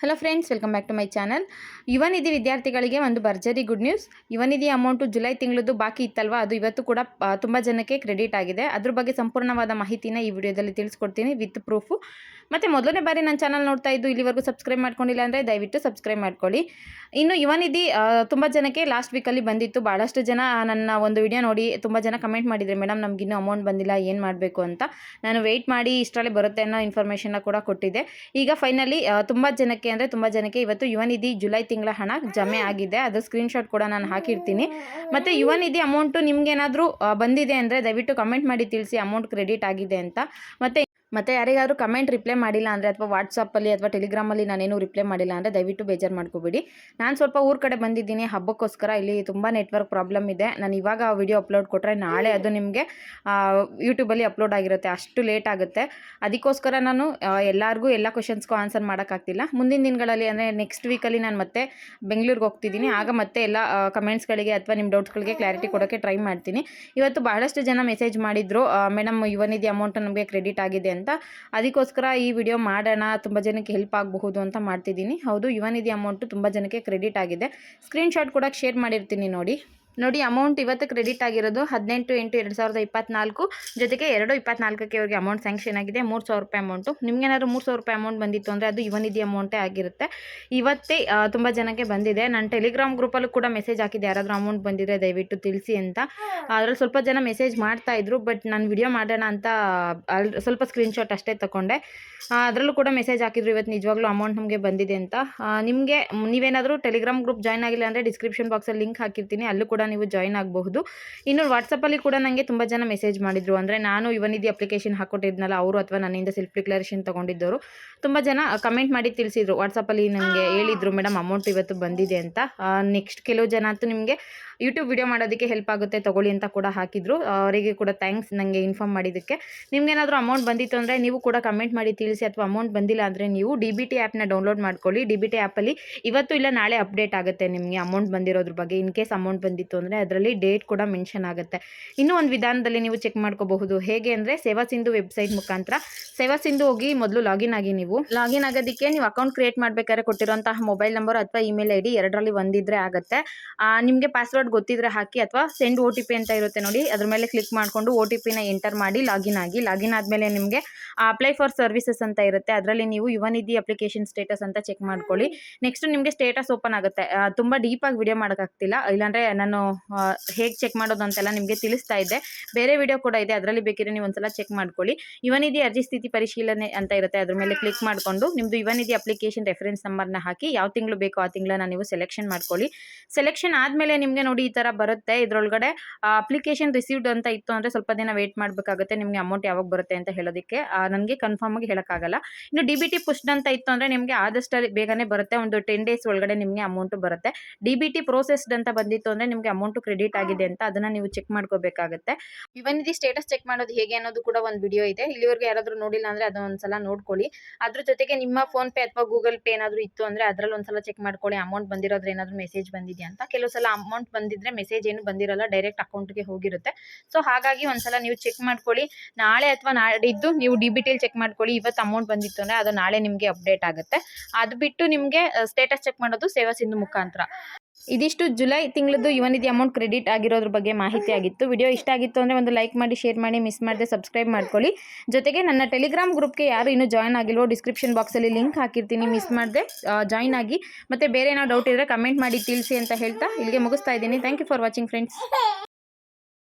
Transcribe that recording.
Hello friends welcome back to my channel Yuvanidhi ವಿದ್ಯಾರ್ಥಿಗಳಿಗೆ ಒಂದು ಭರ್ಜರಿ good news Yuvanidhi amount July ತಿಂಗಳದ್ದು ಬಾಕಿ ಇತ್ತಲ್ವಾ? ಅದು ಇವತ್ತು ಕೂಡ ತುಂಬ ಜನಕ್ಕೆ ಕ್ರೆಡಿಟ್ ಆಗಿದೆ. ಅದ್ರ ಬಗ್ಗೆ ಸಂಪೂರ್ಣವಾದ ಮಾಹಿತಿನ ಈ ವಿಡಿಯೋದಲ್ಲಿ ತಿಳಿಸ್ಕೊಡ್ತೀನಿ ವಿತ್ ಪ್ರೂಫು ಮತ್ತು ಮೊದಲನೇ ಬಾರಿ ನನ್ನ ಚಾನಲ್ ನೋಡ್ತಾ ಇದ್ದು ಇಲ್ಲಿವರೆಗೂ ಸಬ್ಸ್ಕ್ರೈಬ್ ಮಾಡ್ಕೊಂಡಿಲ್ಲ ಅಂದರೆ ದಯವಿಟ್ಟು ಸಬ್ಸ್ಕ್ರೈಬ್ ಮಾಡ್ಕೊಳ್ಳಿ. ಇನ್ನು ಯುವನಿಧಿ ತುಂಬ ಜನಕ್ಕೆ ಲಾಸ್ಟ್ ವೀಕಲ್ಲಿ ಬಂದಿತ್ತು. ಭಾಳಷ್ಟು ಜನ ನನ್ನ ಒಂದು ವಿಡಿಯೋ ನೋಡಿ ತುಂಬ ಜನ ಕಮೆಂಟ್ ಮಾಡಿದರೆ ಮೇಡಮ್ ನಮಗಿನ್ನೂ ಅಮೌಂಟ್ ಬಂದಿಲ್ಲ, ಏನು ಮಾಡಬೇಕು ಅಂತ? ನಾನು ವೆಯ್ಟ್ ಮಾಡಿ ಇಷ್ಟರಲ್ಲೇ ಬರುತ್ತೆ ಅನ್ನೋ ಇನ್ಫಾರ್ಮೇಷನ್ನ ಕೂಡ ಕೊಟ್ಟಿದ್ದೆ. ಈಗ ಫೈನಲಿ ತುಂಬ ಜನಕ್ಕೆ ಅಂದರೆ ತುಂಬ ಜನಕ್ಕೆ ಇವತ್ತು ಯುವನಿಧಿ ಜುಲೈ ತಿಂಗಳ ಹಣ ಜಮೆ ಆಗಿದೆ. ಅದು ಸ್ಕ್ರೀನ್ಶಾಟ್ ಕೂಡ ನಾನು ಹಾಕಿರ್ತೀನಿ. ಮತ್ತು ಯುವನಿಧಿ ಅಮೌಂಟು ನಿಮ್ಗೇನಾದರೂ ಬಂದಿದೆ ಅಂದರೆ ದಯವಿಟ್ಟು ಕಮೆಂಟ್ ಮಾಡಿ ತಿಳಿಸಿ ಅಮೌಂಟ್ ಕ್ರೆಡಿಟ್ ಆಗಿದೆ ಅಂತ. ಮತ್ತು ಮತ್ತು ಯಾರಿಗಾದರೂ ಕಮೆಂಟ್ ರಿಪ್ಲೈ ಮಾಡಿಲ್ಲ ಅಂದರೆ ಅಥವಾ ವಾಟ್ಸಪ್ಪಲ್ಲಿ ಅಥವಾ ಟೆಲಿಗ್ರಾಮಲ್ಲಿ ನಾನೇನು ರಿಪ್ಲೈ ಮಾಡಿಲ್ಲ ಅಂದರೆ ದಯವಿಟ್ಟು ಬೇಜಾರು ಮಾಡ್ಕೋಬೇಡಿ. ನಾನು ಸ್ವಲ್ಪ ಊರ ಕಡೆ ಬಂದಿದ್ದೀನಿ ಹಬ್ಬಕ್ಕೋಸ್ಕರ ಇಲ್ಲಿ ತುಂಬ ನೆಟ್ವರ್ಕ್ ಪ್ರಾಬ್ಲಮ್ ಇದೆ. ನಾನು ಇವಾಗ ವಿಡಿಯೋ ಅಪ್ಲೋಡ್ ಕೊಟ್ಟರೆ ನಾಳೆ ಅದು ನಿಮಗೆ ಯೂಟ್ಯೂಬಲ್ಲಿ ಅಪ್ಲೋಡ್ ಆಗಿರುತ್ತೆ. ಅಷ್ಟು ಲೇಟ್ ಆಗುತ್ತೆ. ಅದಕ್ಕೋಸ್ಕರ ನಾನು ಆ, ಎಲ್ಲರಿಗೂ ಎಲ್ಲ ಕ್ವಶನ್ಸ್ಗೂ ಆನ್ಸರ್ ಮಾಡೋಕ್ಕಾಗ್ತಿಲ್ಲ ಮುಂದಿನ ದಿನಗಳಲ್ಲಿ ಅಂದರೆ ನೆಕ್ಸ್ಟ್ ವೀಕಲ್ಲಿ ನಾನು ಮತ್ತೆ ಬೆಂಗಳೂರಿಗೆ ಹೋಗ್ತಿದ್ದೀನಿ. ಆಗ ಮತ್ತೆ ಎಲ್ಲ ಕಮೆಂಟ್ಸ್ಗಳಿಗೆ ಅಥವಾ ನಿಮ್ಮ ಡೌಟ್ಸ್ಗಳಿಗೆ ಕ್ಲಾರಿಟಿ ಕೊಡೋಕ್ಕೆ ಟ್ರೈ ಮಾಡ್ತೀನಿ. ಇವತ್ತು ಬಹಳಷ್ಟು ಜನ ಮೆಸೇಜ್ ಮಾಡಿದರು. ಮೇಡಮ್ ಯುವನಿಧಿ ಅಮೌಂಟ್ ನಮಗೆ ಕ್ರೆಡಿಟ್ ಆಗಿದೆ ಅಂತ. ಅದಕ್ಕೋಸ್ಕರ ಈ ವಿಡಿಯೋ ಮಾಡೋಣ, ತುಂಬ ಜನಕ್ಕೆ ಹೆಲ್ಪ್ ಆಗಬಹುದು ಅಂತ ಮಾಡ್ತಿದ್ದೀನಿ. ಹೌದು ಯುವನಿಧಿ ಅಮೌಂಟು ತುಂಬ ಜನಕ್ಕೆ ಕ್ರೆಡಿಟ್ ಆಗಿದೆ. ಸ್ಕ್ರೀನ್ಶಾಟ್ ಕೂಡ ಶೇರ್ ಮಾಡಿರ್ತೀನಿ ನೋಡಿ. ನೋಡಿ ಅಮೌಂಟ್ ಇವತ್ತು ಕ್ರೆಡಿಟ್ ಆಗಿರೋದು ಹದಿನೆಂಟು ಎಂಟು ಎರಡು ಸಾವಿರದ ಇಪ್ಪತ್ನಾಲ್ಕು. ಜೊತೆಗೆ ಎರಡು ಇಪ್ಪತ್ನಾಲ್ಕಕ್ಕೆ ಅವ್ರಿಗೆ ಅಮೌಂಟ್ ಸ್ಯಾಂಕ್ಷನ್ ಆಗಿದೆ ಮೂರು ಸಾವಿರ ರೂಪಾಯಿ ಅಮೌಂಟು ನಿಮ್ಗೇನಾದ್ರು ಮೂರು ಸಾವಿರ ರೂಪಾಯಿ ಅಮೌಂಟ್ ಬಂದಿತ್ತು ಅಂದರೆ ಅದು ಯುವನಿಧಿ ಅಮೌಂಟೇ ಆಗಿರುತ್ತೆ. ಇವತ್ತೇ ತುಂಬ ಜನಕ್ಕೆ ಬಂದಿದೆ. ನಾನು ಟೆಲಿಗ್ರಾಮ್ ಗ್ರೂಪಲ್ಲೂ ಕೂಡ ಮೆಸೇಜ್ ಹಾಕಿದೆ ಯಾರಾದರೂ ಅಮೌಂಟ್ ಬಂದಿದ್ರೆ ದಯವಿಟ್ಟು ತಿಳಿಸಿ ಅಂತ. ಅದರಲ್ಲಿ ಸ್ವಲ್ಪ ಜನ ಮೆಸೇಜ್ ಮಾಡ್ತಾ ಇದ್ರು ಬಟ್ ನಾನು ವಿಡಿಯೋ ಮಾಡೋಣ ಅಂತ ಅಲ್ ಸ್ವಲ್ಪ ಸ್ಕ್ರೀನ್ಶಾಟ್ ಅಷ್ಟೇ ತಗೊಂಡೆ ಅದರಲ್ಲೂ ಕೂಡ ಮೆಸೇಜ್ ಹಾಕಿದ್ರು ಇವತ್ತು ನಿಜವಾಗ್ಲೂ ಅಮೌಂಟ್ ನಮಗೆ ಬಂದಿದೆ ಅಂತ. ನಿಮಗೆ ನೀವೇನಾದರೂ ಟೆಲಿಗ್ರಾಮ್ ಗ್ರೂಪ್ ಜಾಯ್ನ್ ಆಗಿಲ್ಲ ಅಂದರೆ ಡಿಸ್ಕ್ರಿಪ್ಷನ್ ಬಾಕ್ಸಲ್ಲಿ ಲಿಂಕ್ ಹಾಕಿರ್ತೀನಿ. ಅಲ್ಲೂ ಕೂಡ ನೀವು ಜಾಯ್ನ್ ಆಗಬಹುದು. ಇನ್ನು ವಾಟ್ಸಪ್ಪಲ್ಲಿ ಕೂಡ ನನಗೆ ತುಂಬ ಜನ ಮೆಸೇಜ್ ಮಾಡಿದ್ರು. ಅಂದರೆ ನಾನು ಯುವನಿಧಿ ಅಪ್ಲಿಕೇಶನ್ ಹಾಕ್ಕೊಟ್ಟಿದ್ನಲ್ಲ ಅವರು ಅಥವಾ ನನ್ನಿಂದ ಸೆಲ್ಫ್ ಡಿಕ್ಲರೇಷನ್ ತೊಗೊಂಡಿದ್ದವರು. ತುಂಬ ಜನ ಕಮೆಂಟ್ ಮಾಡಿ ತಿಳಿಸಿದ್ರು. ವಾಟ್ಸಪ್ಪಲ್ಲಿ ನನಗೆ ಹೇಳಿದ್ರು ಮೇಡಮ್ ಅಮೌಂಟ್ ಇವತ್ತು ಬಂದಿದೆ ಅಂತ. ನೆಕ್ಸ್ಟ್ ಕೆಲವು ಜನ ಅಂತೂ ನಿಮಗೆ ಯೂಟ್ಯೂಬ್ ವಿಡಿಯೋ ಮಾಡೋದಕ್ಕೆ ಹೆಲ್ಪ್ ಆಗುತ್ತೆ, ತಗೊಳ್ಳಿ ಅಂತ ಕೂಡ ಹಾಕಿದ್ರು. ಅವರಿಗೆ ಕೂಡ ಥ್ಯಾಂಕ್ಸ್ ನನಗೆ ಇನ್ಫಾರ್ಮ್ ಮಾಡಿದ್ದಕ್ಕೆ. ನಿಮ್ಗೇನಾದರೂ ಅಮೌಂಟ್ ಬಂದಿತ್ತು ಅಂದರೆ ನೀವು ಕೂಡ ಕಮೆಂಟ್ ಮಾಡಿ ತಿಳಿಸಿ, ಅಥವಾ ಅಮೌಂಟ್ ಬಂದಿಲ್ಲ ಅಂದರೆ ನೀವು ಡಿ ಬಿ ಟಿ ಆ್ಯಪ್ನ ಡೌನ್ಲೋಡ್ ಮಾಡ್ಕೊಳ್ಳಿ. ಡಿ ಬಿ ಟಿ ಆ್ಯಪಲ್ಲಿ ಇವತ್ತು ಇಲ್ಲ, ನಾಳೆ ಅಪ್ಡೇಟ್ ಆಗುತ್ತೆ ನಿಮಗೆ ಅಮೌಂಟ್ ಬಂದಿರೋದ್ರ ಬಗ್ಗೆ. ಇನ್ ಕೇಸ್ ಅಮೌಂಟ್ ಬಂದಿತ್ತು ಅಂದರೆ ಅದರಲ್ಲಿ ಡೇಟ್ ಕೂಡ ಮೆನ್ಷನ್ ಆಗುತ್ತೆ. ಇನ್ನೂ ಒಂದು ವಿಧಾನದಲ್ಲಿ ನೀವು ಚೆಕ್ ಮಾಡ್ಕೋಬಹುದು. ಹೇಗೆ ಅಂದರೆ ಸೇವಾ ಸಿಂಧು ವೆಬ್ಸೈಟ್ ಮುಖಾಂತರ. ಸೇವಾ ಸಿಂಧು ಹೋಗಿ ಮೊದಲು ಲಾಗಿನ್ ಆಗಿ ನೀವು. ಲಾಗಿನ್ ಆಗೋದಕ್ಕೆ ನೀವು ಅಕೌಂಟ್ ಕ್ರಿಯೇಟ್ ಮಾಡಬೇಕಾದ್ರೆ ಕೊಟ್ಟಿರುವಂತಹ ಮೊಬೈಲ್ ನಂಬರ್ ಅಥವಾ ಇಮೇಲ್ ಐ ಡಿ ಎರಡರಲ್ಲಿ ಒಂದಿದ್ರೆ ಆಗುತ್ತೆ. ನಿಮಗೆ ಪಾಸ್ವರ್ಡ್ ಗೊತ್ತಿದ್ರೆ ಹಾಕಿ ಅಥವಾ ಸೆಂಡ್ ಒ ಟಿ ಪಿ ಅಂತ ಇರುತ್ತೆ ನೋಡಿ. ಅದ್ರ ಮೇಲೆ ಕ್ಲಿಕ್ ಮಾಡಿಕೊಂಡು ಒ ಟಿ ಪಿನ ಎಂಟರ್ ಮಾಡಿ ಲಾಗಿನ್ ಆಗಿ. ಲಾಗಿನ್ ಆದಮೇಲೆ ನಿಮಗೆ ಅಪ್ಲೈ ಫಾರ್ ಸರ್ವಿಸಸ್ ಅಂತ ಇರುತ್ತೆ. ಅದರಲ್ಲಿ ನೀವು ಯುವನಿಧಿ ಅಪ್ಲಿಕೇಶನ್ ಸ್ಟೇಟಸ್ ಅಂತ ಚೆಕ್ ಮಾಡ್ಕೊಳ್ಳಿ. ನೆಕ್ಸ್ಟ್ ನಿಮಗೆ ಸ್ಟೇಟಸ್ ಓಪನ್ ಆಗುತ್ತೆ. ತುಂಬ ಡೀಪಾಗಿ ವಿಡಿಯೋ ಮಾಡೋಕ್ಕಾಗ್ತಿಲ್ಲ ಇಲ್ಲಾಂದರೆ ನಾನು ಹೇಗೆ ಚೆಕ್ ಮಾಡೋದು ಅಂತೆಲ್ಲ ನಿಮಗೆ ತಿಳಿಸ್ತಾ ಇದ್ದೆ. ಬೇರೆ ವಿಡಿಯೋ ಕೂಡ ಇದೆ. ಅದರಲ್ಲಿ ಬೇಕಿದ್ರೆ ನೀವು ಒಂದ್ಸಲ ಚೆಕ್ ಮಾಡ್ಕೊಳ್ಳಿ. ಯುವನಿಧಿ ಅರ್ಜಿ ಸ್ಥಿತಿ ಪರಿಶೀಲನೆ ಅಂತ ಇರುತ್ತೆ. ಅದ್ರ ಮೇಲೆ ಕ್ಲಿಕ್ ಮಾಡಿಕೊಂಡು ನಿಮ್ಮದು ಯುವನಿಧಿ ಅಪ್ಲಿಕೇಶನ್ ರೆಫರೆನ್ಸ್ ನಂಬರ್ನ ಹಾಕಿ, ಯಾವ ತಿಂಗಳು ಬೇಕೋ ಆ ತಿಂಗಳನ್ನ ನೀವು ಸೆಲೆಕ್ಷನ್ ಮಾಡ್ಕೊಳ್ಳಿ. ಸೆಲೆಕ್ಷನ್ ಆದಮೇಲೆ ನಿಮಗೆ ನೋಡಿ ಈ ಥರ ಬರುತ್ತೆ. ಇದರೊಳಗಡೆ ಅಪ್ಲಿಕೇಶನ್ ರಿಸೀವ್ಡ್ ಅಂತ ಇತ್ತು ಅಂದರೆ ಸ್ವಲ್ಪ ದಿನ ವೇಟ್ ಮಾಡಬೇಕಾಗುತ್ತೆ, ನಿಮಗೆ ಅಮೌಂಟ್ ಯಾವಾಗ ಬರುತ್ತೆ ಅಂತ ಹೇಳೋದಕ್ಕೆ. ನನಗೆ ಕನ್ಫರ್ಮ್ ಆಗಿ ಹೇಳೋಕ್ಕಾಗಲ್ಲ. ಇನ್ನು ಡಿ ಬಿ ಟಿ ಪುಷ್ಡ್ ಅಂತ ಇತ್ತು ಅಂದರೆ ನಿಮಗೆ ಆದಷ್ಟು ಬೇಗನೆ ಬರುತ್ತೆ. ಒಂದು ಟೆನ್ ಡೇಸ್ ಒಳಗಡೆ ನಿಮಗೆ ಅಮೌಂಟು ಬರುತ್ತೆ. ಡಿ ಬಿ ಟಿ ಪ್ರೋಸೆಸ್ಡ್ ಅಂತ ಬಂದಿತ್ತು ಅಂದರೆ ನಿಮಗೆ ಅಮೌಂಟು ಕ್ರೆಡಿಟ್ ಆಗಿದೆ ಅಂತ ಅದನ್ನು ನೀವು ಚೆಕ್ ಮಾಡ್ಕೋಬೇಕಾಗುತ್ತೆ. ಇವನಿಧಿ ಸ್ಟೇಟಸ್ ಚೆಕ್ ಮಾಡೋದು ಹೇಗೆ ಅನ್ನೋದು ಕೂಡ ಒಂದು ವಿಡಿಯೋ ಇದೆ. ಇಲ್ಲಿವರೆಗೂ ಯಾರಾದರೂ ನೋಡಿಲ್ಲ ಅಂದರೆ ಅದೊಂದ್ಸಲ ನೋಡ್ಕೊಳ್ಳಿ. ಅದ್ರ ಜೊತೆಗೆ ನಿಮ್ಮ ಫೋನ್ ಪೇ ಅಥವಾ ಗೂಗಲ್ ಪೇ ಏನಾದರೂ ಇತ್ತು ಅಂದರೆ ಅದರಲ್ಲಿ ಒಂದ್ಸಲ ಚೆಕ್ ಮಾಡ್ಕೊಳ್ಳಿ. ಅಮೌಂಟ್ ಬಂದಿರೋದ್ರ ಏನಾದರೂ ಮೆಸೇಜ್ ಬಂದಿದೆಯಾ ಅಂತ. ಕೆಲವು ಸಲ ಅಮೌಂಟ್ ಬಂದಿದ್ರೆ ಮೆಸೇಜ್ ಏನು ಬಂದಿರಲ್ಲ ಡೈರೆಕ್ಟ್ ಅಕೌಂಟ್ಗೆ ಹೋಗಿರುತ್ತೆ. ಸೊ ಹಾಗಾಗಿ ಒಂದ್ಸಲ ನೀವು ಚೆಕ್ ಮಾಡ್ಕೊಳ್ಳಿ. ನಾಳೆ ಅಥವಾ ನಾಡಿದ್ದು ನೀವು ಡಿ ಬಿ ಚೆಕ್ ಮಾಡ್ಕೊಳ್ಳಿ. ಇವತ್ತು ಅಮೌಂಟ್ ಬಂದಿತ್ತು ಅಂದ್ರೆ ಅದು ನಾಳೆ ನಿಮಗೆ ಅಪ್ಡೇಟ್ ಆಗುತ್ತೆ. ಅದು ಬಿಟ್ಟು ನಿಮಗೆ ಸ್ಟೇಟಸ್ ಚೆಕ್ ಮಾಡೋದು ಸೇವಾ ಸಿಂಧು ಮುಖಾಂತರ. ಇದಿಷ್ಟು ಜುಲೈ ತಿಂಗಳದ್ದು ಯುವನಿಧಿ ಅಮೌಂಟ್ ಕ್ರೆಡಿಟ್ ಆಗಿರೋದ್ರ ಬಗ್ಗೆ ಮಾಹಿತಿ ಆಗಿತ್ತು. ವಿಡಿಯೋ ಇಷ್ಟ ಆಗಿತ್ತು ಅಂದರೆ ಒಂದು ಲೈಕ್ ಮಾಡಿ ಶೇರ್ ಮಾಡಿ ಮಿಸ್ ಮಾಡದೆ ಸಬ್ಸ್ಕ್ರೈಬ್ ಮಾಡ್ಕೊಳ್ಳಿ. ಜೊತೆಗೆ ನನ್ನ ಟೆಲಿಗ್ರಾಮ್ ಗ್ರೂಪ್ಗೆ ಯಾರು ಇನ್ನೂ ಜಾಯ್ನ್ ಆಗಿಲ್ವೋ ಡಿಸ್ಕ್ರಿಪ್ಷನ್ ಬಾಕ್ಸಲ್ಲಿ ಲಿಂಕ್ ಹಾಕಿರ್ತೀನಿ ಮಿಸ್ ಮಾಡದೆ ಜಾಯ್ನ್ ಆಗಿ. ಮತ್ತು ಬೇರೆ ಏನೋ ಡೌಟ್ ಇದ್ದರೆ ಕಮೆಂಟ್ ಮಾಡಿ, ತಿಳಿಸಿ ಅಂತ ಹೇಳ್ತಾ ಇಲ್ಲಿಗೆ ಮುಗಿಸ್ತಾ ಇದ್ದೀನಿ. Thank you for watching friends